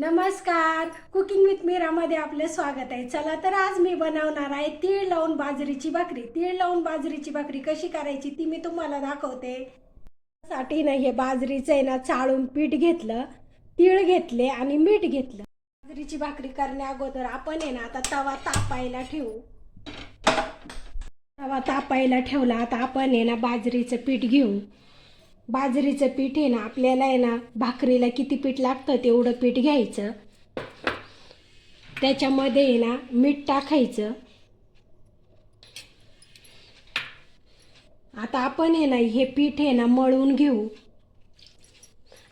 नमस्कार. Cooking with मीरामध्ये आपलं स्वागत आहे. चला तर आज मी बनवणार आहे तीळ लावून बाजरीची भाकरी. तीळ लावून बाजरीची भाकरी कशी करायची ती मी तुम्हाला दाखवते. साठी ना हे बाजरीचं आहे ना चाळून पीठ घेतलं तीळ घेतले आणि मीठ घेतलं. बाजरीची भाकरी करण्या अगोदर आपण आहे ना आता तवा तापायला ठेवू. तवा तापायला ठेवला आता आपण आहे ना बाजरीचं पीठ घेऊ. बाजरीचं पीठ आहे ना आपल्याला आहे ना भाकरीला किती पीठ लागतं तेवढं पीठ घ्यायचं त्याच्यामध्ये आहे ना मीठ टाकायचं आता आपण आहे ना हे पीठ आहे ना मळून घेऊ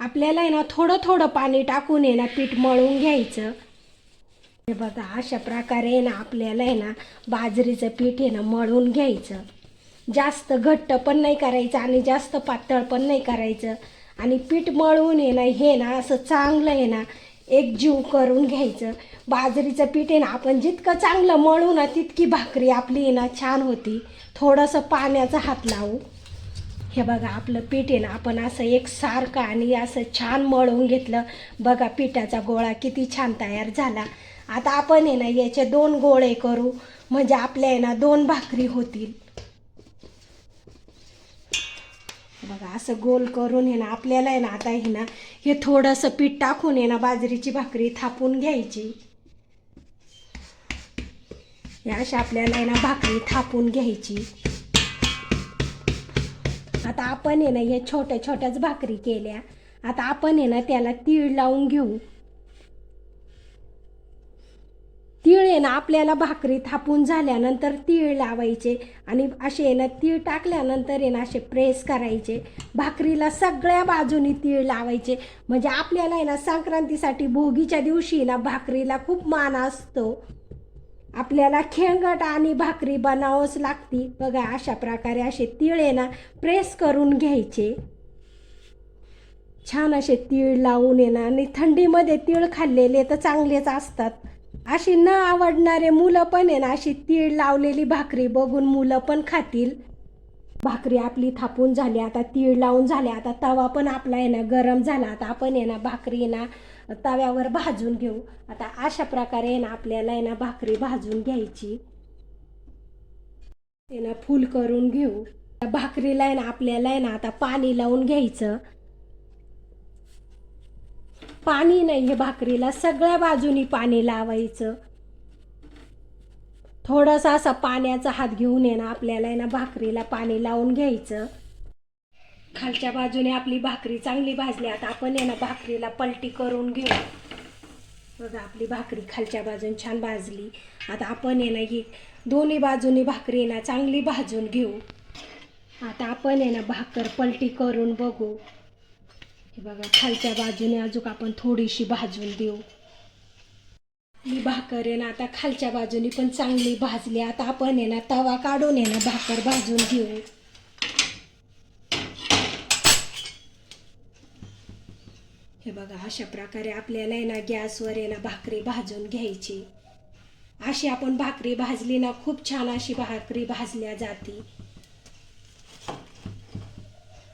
आपल्याला आहे ना थोडं थोडं पाणी टाकून आहे ना पीठ मळून घ्यायचं हे बघा अशा प्रकारे आहे ना आपल्याला आहे ना बाजरीचं पीठ आहे ना मळून घ्यायचं जास्त घट्ट पण नाही करायचं आणि जास्त पातळ पण नाही करायचं. आणि पीठ मळून ये ना हे ना असं चांगलं आहे ना एक जीव करून घ्यायचं. बाजरीचं पीठ आहे ना आपण जितकं चांगलं मळू ना तितकी भाकरी आपली आहे ना छान होती. थोडंसं पाण्याचा हात लावू. हे बघा आपलं पीठ आहे ना आपण असं एक सारखं आणि असं छान मळवून घेतलं. बघा पिठाचा गोळा किती छान तयार झाला. आता आपण आहे ना याचे दोन गोळे करू. म्हणजे आपल्या आहे ना दोन भाकरी होतील. बघा असं गोल करून आहे ना आपल्याला आहे ना आता आहे ना हे थोडंसं पीठ टाकून आहे ना बाजरीची भाकरी थापून घ्यायची. हे अशा आपल्याला आहे ना भाकरी थापून घ्यायची. आता आपण आहे ना हे छोट्या छोट्याच भाकरी केल्या. आता आपण आहे ना त्याला तीळ लावून घेऊ. तीळ आहे ना आपल्याला भाकरी थापून झाल्यानंतर तीळ लावायचे आणि असे आहे ना तीळ टाकल्यानंतर आहे ना असे प्रेस करायचे. भाकरीला सगळ्या बाजूनी तीळ लावायचे. म्हणजे आपल्याला आहे ना संक्रांतीसाठी भोगीच्या दिवशी ना भाकरीला खूप मान असतो. आपल्याला खेळगट आणि भाकरी बनावंच लागती. बघा अशा प्रकारे असे तीळ आहे ना प्रेस करून घ्यायचे. छान असे तीळ लावून येणं आणि थंडीमध्ये तीळ खाल्लेले तर चांगलेच असतात. अशी न आवडणारे मुलं पण आहे ना अशी तीळ लावलेली भाकरी बघून मुलं पण खातील. भाकरी आपली थापून झाली आता तीळ लावून झाले आता तवा पण आपला आहे ना गरम झाला. आता आपण आहे ना भाकरी ना तव्यावर भाजून घेऊ. आता अशा प्रकारे आहे ना आपल्याला आहे ना भाकरी भाजून घ्यायची. ते ना फुल करून घेऊ. भाकरीला आहे ना आपल्याला आहे ना आता पाणी लावून घ्यायचं. पाणी नाही हे भाकरीला सगळ्या बाजूनी पाणी लावायचं. थोडासा असा पाण्याचा हात घेऊन ये ना आपल्याला ना भाकरीला पाणी लावून घ्यायचं. खालच्या बाजूने आपली भाकरी चांगली भाजली आता आपण आहे ना भाकरीला पलटी करून घेऊ. बघा आपली भाकरी खालच्या बाजूने छान भाजली. आता आपण आहे ना ही दोन्ही बाजूनी भाकरी आहे ना चांगली भाजून घेऊ. आता आपण आहे ना भाकर पलटी करून बघू. हे बघा खालच्या बाजूने अजून आपण थोडीशी भाजून देऊ. ही भाकर आहे ना आता खालच्या बाजूनी पण चांगली भाजली. आता आपण आहे ना तवा काढून आहे ना भाकर भाजून घेऊ. हे बघा अशा प्रकारे आपल्याला आहे ना गॅसवर आहे ना भाकरी भाजून घ्यायची. अशी आपण भाकरी भाजली ना खूप छान अशी भाकरी भाजल्या जाते.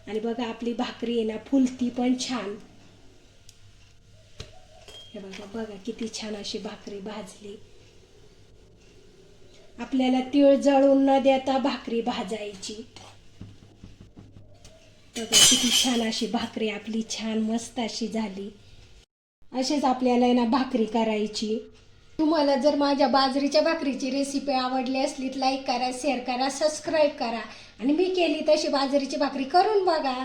आणि बघा आपली भाकरी आहे ना फुलती पण छान. हे बघा बघा किती छान अशी भाकरी भाजली. आपल्याला तीळ जळून न देता भाकरी भाजायची. बघा किती छान अशी भाकरी आपली छान मस्त अशी झाली. असेच आपल्याला ना भाकरी करायची. तुम्हाला जर माझ्या बाजरीच्या भाकरीची रेसिपी आवडली असली तर लाईक करा शेअर करा सबस्क्राईब करा. आणि मी केली तशी बाजरीची भाकरी करून बघा.